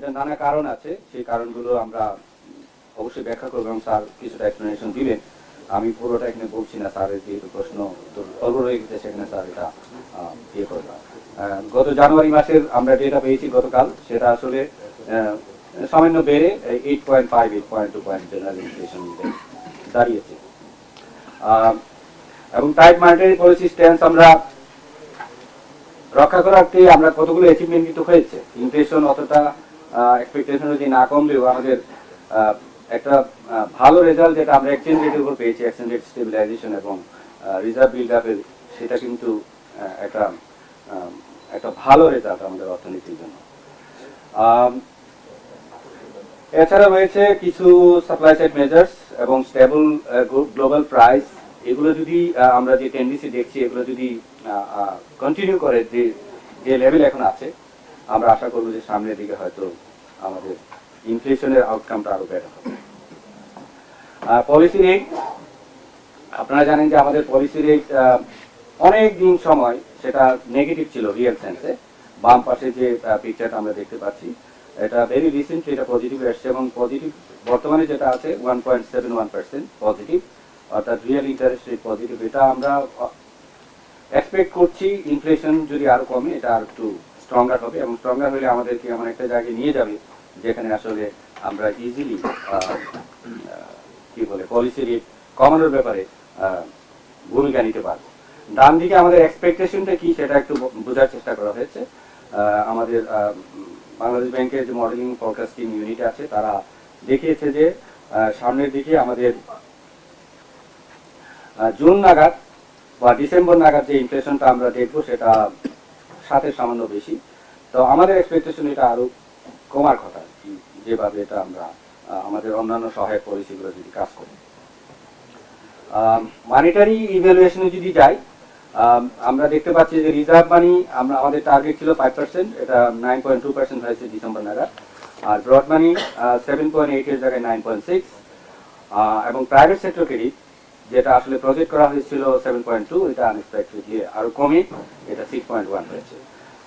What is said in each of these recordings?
এটা নানা কারণ আছে, সেই কারণগুলো আমরা অবশ্যই ব্যাখ্যা করব এবং স্যার কিছুটা এক্সপ্লেনেশন দিবেন। আমি পুরোটা এখানে বলছি না, স্যারের যেহেতু প্রশ্ন অল্প রয়ে গেছে, সেখানে স্যার এটা ইয়ে করবে গত জানুয়ারি মাসের আমরা ডেটা পেয়েছি গতকাল, সেটা আসলে সামান্য বেড়ে eight point five eight point two point general inflation দাঁড়িয়েছে। এবং টাইট মনিটারি পলিসি স্ট্যান্স আমরা রক্ষা করাতে আমরা কতগুলো অ্যাচিভমেন্ট কিন্তু হয়েছে। ইনফ্লেশন অতটা এক্সপেকটেশন যদি না কমলেও আমাদের একটা ভালো রেজাল্ট যেটা আমরা এক্সচেঞ্জ রেটের উপর পেয়েছি এক্সচেঞ্জ রেট স্টেবিলাইজেশন এবং রিজার্ভ বিল্ড আপের সেটা কিন্তু একটা একটা ভালো রেজাল্ট আমাদের অর্থনীতির জন্য। এছাড়া রয়েছে কিছু সাপ্লাই সাইড মেজার্স এবং স্টেবল গ্লোবাল প্রাইস এগুলো যদি আমরা যে টেন্ডেন্সি দেখছি, এগুলো যদি কন্টিনিউ করে যে যে লেভেল এখন আছে আমরা আশা করব যে সামনের দিকে হয়তো আমাদের ইনফ্লেশনের আউটকামটা আরও বেটার হবে। পলিসি রেট আপনারা জানেন যে আমাদের পলিসি রেট অনেক দিন সময় সেটা নেগেটিভ ছিল রিয়েল সেন্সে বাম পাশে যে পিকচারটা আমরা দেখতে পাচ্ছি, এটা ভেরি রিসেন্টলি এটা পজিটিভ এসছে এবং পজিটিভ বর্তমানে যেটা আছে one point seven one percent positive অর্থাৎ রিয়েল ইন্টারেস্ট রেট পজিটিভ এটা আমরা এক্সপেক্ট করছি ইনফ্লেশন যদি আরও কমে, এটা আর একটু স্ট্রঙ্গার হবে এবং স্ট্রঙ্গার হলে আমাদেরকে এমন একটা জায়গায় নিয়ে যাবে যেখানে আসলে আমরা ইজিলি কি বলে পলিসি রেট কমানোর ব্যাপারে ভূমিকা নিতে পারব। ডান দিকে আমাদের এক্সপেকটেশনটা কি সেটা একটু বোঝার চেষ্টা করা হয়েছে। আমাদের বাংলাদেশ ব্যাংকের যে মডেলিং ফরকাস্টিং ইউনিট আছে, তারা দেখিয়েছে যে সামনের দিকে আমাদের জুন নাগাদ বা ডিসেম্বর নাগাদ যে ইনফ্লেশনটা আমরা দেখব, সেটা সাথে সামান্য বেশি। তো আমাদের এক্সপেকটেশন এটা আরও কমার কথা যেভাবে এটা আমরা আমাদের অন্যান্য সহায়ক পলিসিগুলো যদি কাজ করে। মানিটারি ইভ্যালুয়েশনে যদি যাই আম, আমরা দেখতে পাচ্ছি যে রিজার্ভ মানি আমরা আমাদের টার্গেট ছিল ফাইভ পার্সেন্ট এটা নাইন পয়েন্ট টু পার্সেন্ট হয়েছে ডিসেম্বর নাগাদ। আর broad money seven point eight এর জায়গায় নাইন পয়েন্ট সিক্স এবং প্রাইভেট সেক্টর ক্রেডিট যেটা আসলে প্রজেক্ট করা হয়েছিল সেভেন পয়েন্ট টু এটা আনএক্সপেক্টেডলি আরও কমে, এটা সিক্স পয়েন্ট ওয়ান হয়েছে।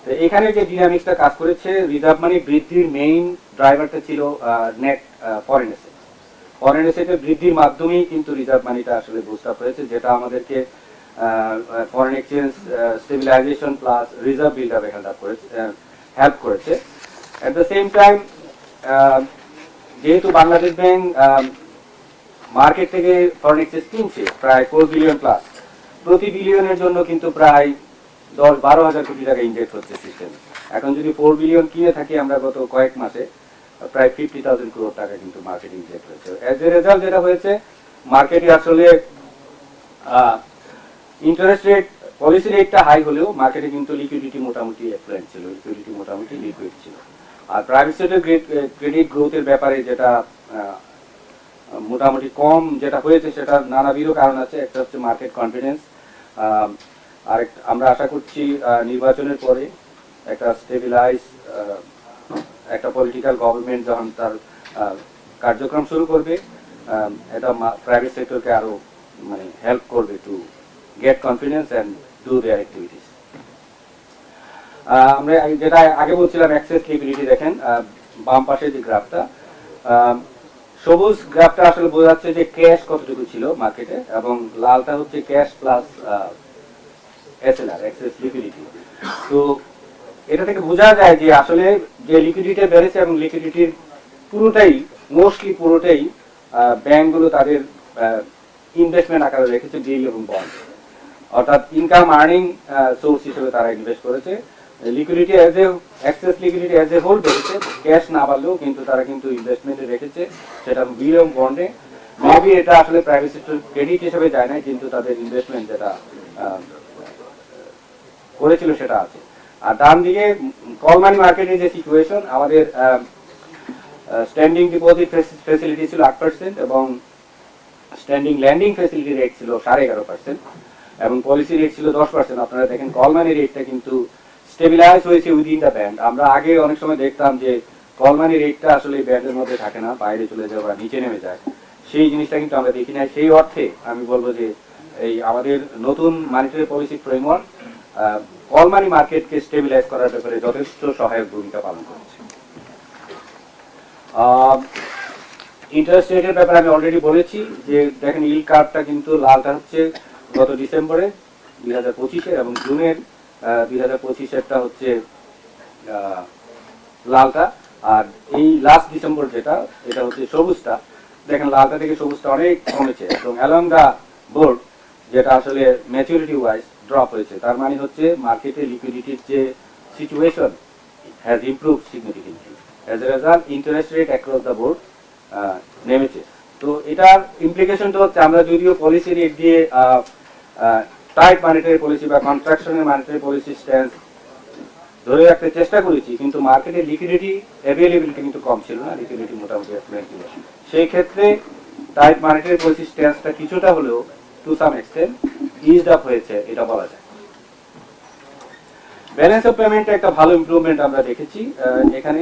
তো এখানে যে ডিনামিক্সটা কাজ করেছে রিজার্ভ মানি বৃদ্ধির মেইন ড্রাইভারটা ছিল নেট ফরেন এসেট ফরেন এসেটের বৃদ্ধির মাধ্যমেই কিন্তু রিজার্ভ মানিটা আসলে বুস্ট আপ হয়েছে, যেটা আমাদেরকে foreign exchange stabilization plus reserve build up help করেছে হেল্প করেছে। অ্যাট দ্য সেম টাইম যেহেতু বাংলাদেশ ব্যাংক মার্কেট থেকে ফরেন এক্সচেঞ্জ কিনছে প্রায় ফোর বিলিয়ন প্লাস প্রতি বিলিয়নের জন্য কিন্তু প্রায় দশ বারো হাজার কোটি টাকা ইনজেক্ট হচ্ছে সিস্টেমে এখন যদি ফোর বিলিয়ন কিনে থাকি আমরা গত কয়েক মাসে, প্রায় ফিফটি থাউজেন্ড ক্রোড টাকা কিন্তু মার্কেটিং ইনজেক্ট হয়েছে। এজ এ রেজাল্ট যেটা হয়েছে মার্কেটে আসলে ইন্টারেস্ট রেট পলিসি রেটটা হাই হলেও মার্কেটে কিন্তু লিকুইডিটি মোটামুটি এফ্লুয়েন্ট ছিল লিকুইডিটি মোটামুটি লিকুইড ছিল। আর প্রাইভেট সেক্টর ক্রেডিট গ্রোথের ব্যাপারে যেটা মোটামুটি কম যেটা হয়েছে সেটা নানাবিধ কারণ আছে। একটা হচ্ছে মার্কেট কনফিডেন্স আর আমরা আশা করছি নির্বাচনের পরে একটা স্টেবিলাইজ একটা পলিটিক্যাল গভর্নমেন্ট যখন তার কার্যক্রম শুরু করবে এটা প্রাইভেট সেক্টরকে আরও মানে হেল্প করবে to get confidence and do their activities আমরা যেটা আগে বলছিলাম অ্যাক্সেস লিকুইডিটি দেখেন বাম পাশে যে গ্রাফটা সবুজ গ্রাফটা আসলে বোঝাচ্ছে যে ক্যাশ কতটুকু ছিল মার্কেটে এবং লালটা হচ্ছে cash plus SLR excess liquidity তো এটা থেকে বোঝা যায় যে আসলে যে লিকুইডিটি বেড়েছে এবং লিকুইডিটির পুরোটাই মোস্টলি পুরোটাই ব্যাংকগুলো তাদের ইনভেস্টমেন্ট আকারে রেখেছে ডিল এবং বন্ড অর্থাৎ ইনকাম আর্নিং সোর্স হিসেবে তারা ইনভেস্ট করেছে। Liquidity as a excess liquidity as a whole বেড়েছে ক্যাশ না পারলেও কিন্তু তারা কিন্তু ইনভেস্টমেন্টে রেখেছে, সেটা বিল এবং বন্ডে মেবি এটা আসলে প্রাইভেট সেক্টর ক্রেডিট হিসেবে যায় না কিন্তু তাদের ইনভেস্টমেন্ট যেটা করেছিল সেটা আছে। আর ডান দিকে কল মানি মার্কেটের যে সিচুয়েশন আমাদের স্ট্যান্ডিং ডিপোজিট ফেসিলিটি ছিল আট পার্সেন্ট এবং স্ট্যান্ডিং ল্যান্ডিং ফেসিলিটি রেট ছিল সাড়ে এগারো পার্সেন্ট এবং পলিসি রেট ছিল দশ পার্সেন্ট আপনারা দেখেন কল মানি রেটটা কিন্তু স্টেবিলাইজ হয়েছে উইদিন দ্য ব্যান্ড আমরা আগে অনেক সময় দেখতাম যে কল মানি রেটটা আসলে ব্যান্ডের মধ্যে থাকে না, বাইরে চলে যায় বা নিচে নেমে যায়। সেই জিনিসটা কিন্তু আমরা দেখি না সেই অর্থে আমি বলব যে এই আমাদের নতুন monetary policy framework call money মার্কেটকে স্টেবিলাইজ করার ব্যাপারে যথেষ্ট সহায়ক ভূমিকা পালন করেছে। ইন্টারেস্ট রেটের ব্যাপারে আমি অলরেডি বলেছি যে দেখেন ইল কার্ভটা কিন্তু লালটা হচ্ছে গত ডিসেম্বরে দুই হাজার পঁচিশে এবং জুনের দুই হাজার পঁচিশেরটা হচ্ছে লালটা আর এই লাস্ট ডিসেম্বর যেটা, এটা হচ্ছে সবুজটা। দেখেন লালটা থেকে সবুজটা অনেক কমেছে এবং অ্যালং দা বোর্ড যেটা আসলে ম্যাচুরিটি ওয়াইজ ড্রপ হয়েছে, তার মানে হচ্ছে মার্কেটে লিকুইডিটির যে situation has improve significantly as a result interest rate across the board নেমেছে। তো এটার ইমপ্লিকেশনটা হচ্ছে, আমরা যদিও পলিসি রেট দিয়ে টাইট মানিটারি পলিসি বা কনস্ট্রাকশনের মানিটারি পলিসি স্ট্যান্স ধরে রাখতে চেষ্টা করেছি, কিন্তু মার্কেটে লিকুইডিটি অ্যাভেলেবিলিটি কিন্তু কম ছিল না লিকুইডিটি মোটামুটি এক্সপ্লেন ছিল সেই ক্ষেত্রে টাইট মার্কেটের পলিসি স্ট্যান্সটা কিছুটা হলেও to some extent eased up হয়েছে, এটা বলা যায়। ব্যালেন্স অফ পেমেন্টে একটা ভালো ইমপ্রুভমেন্ট আমরা দেখেছি এখানে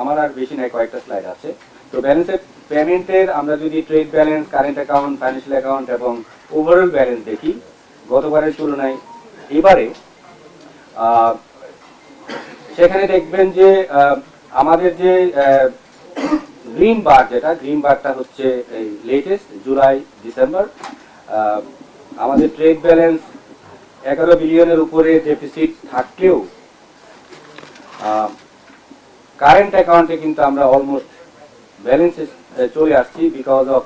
আমার আর বেশি নাই, কয়েকটা স্লাইড আছে। তো ব্যালেন্স অফ পেমেন্টের আমরা যদি trade balance current account financial account এবং ওভারঅল ব্যালেন্স দেখি গতবারের তুলনায়। এবারে সেখানে দেখবেন যে আমাদের যে গ্রিন বার যেটা, গ্রিন বারটা হচ্ছে এই লেটেস্ট জুলাই, ডিসেম্বর আমাদের ট্রেড ব্যালেন্স এগারো বিলিয়নের উপরে ডেফিসিট থাকলেও কারেন্ট অ্যাকাউন্টে কিন্তু আমরা অলমোস্ট ব্যালেন্সে চলে আসছি because of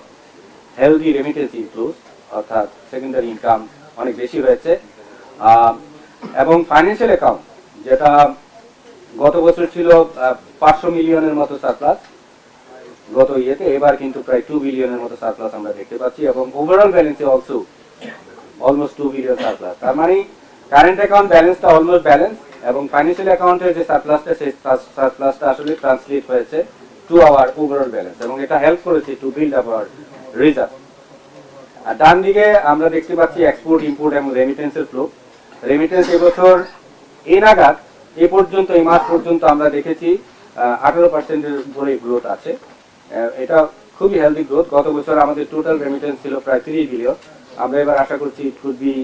healthy remittance inflows অর্থাৎ সেকেন্ডারি ইনকাম অনেক বেশি হয়েছে। এবং ফাইন্যান্সিয়াল অ্যাকাউন্ট যেটা গত বছর ছিল পাঁচশো মিলিয়নের মতো সারপ্লাস গত ইয়েতে এবার কিন্তু প্রায় টু বিলিয়নের মতো সারপ্লাস আমরা দেখতে পাচ্ছি এবং ওভারঅল ব্যালেন্সে also almost two billion surplus তার মানে কারেন্ট অ্যাকাউন্ট ব্যালেন্সটা অলমোস্ট ব্যালেন্স এবং ফাইন্যান্সিয়াল অ্যাকাউন্টের যে সারপ্লাসটা সেই সারপ্লাসটা আসলে ট্রান্সলেট হয়েছে টু আওয়ার ওভারঅল ব্যালেন্স এবং এটা হেল্প করেছে টু বিল্ড আওয়ার রিজার্ভ ডান দিকে আমরা দেখতে পাচ্ছি এক্সপোর্ট ইম্পোর্ট এবং রেমিটেন্সের ফ্লো রেমিটেন্স এবছর এ নাগাদ এ পর্যন্ত, এই মাস পর্যন্ত আমরা দেখেছি আঠারো পার্সেন্টের উপরে গ্রোথ আছে। এটা খুবই হেলদি গ্রোথ গত বছর আমাদের টোটাল রেমিটেন্স ছিল প্রায় তিরিশ বিলিয়ন আমরা এবার আশা করছি ইট কুড বি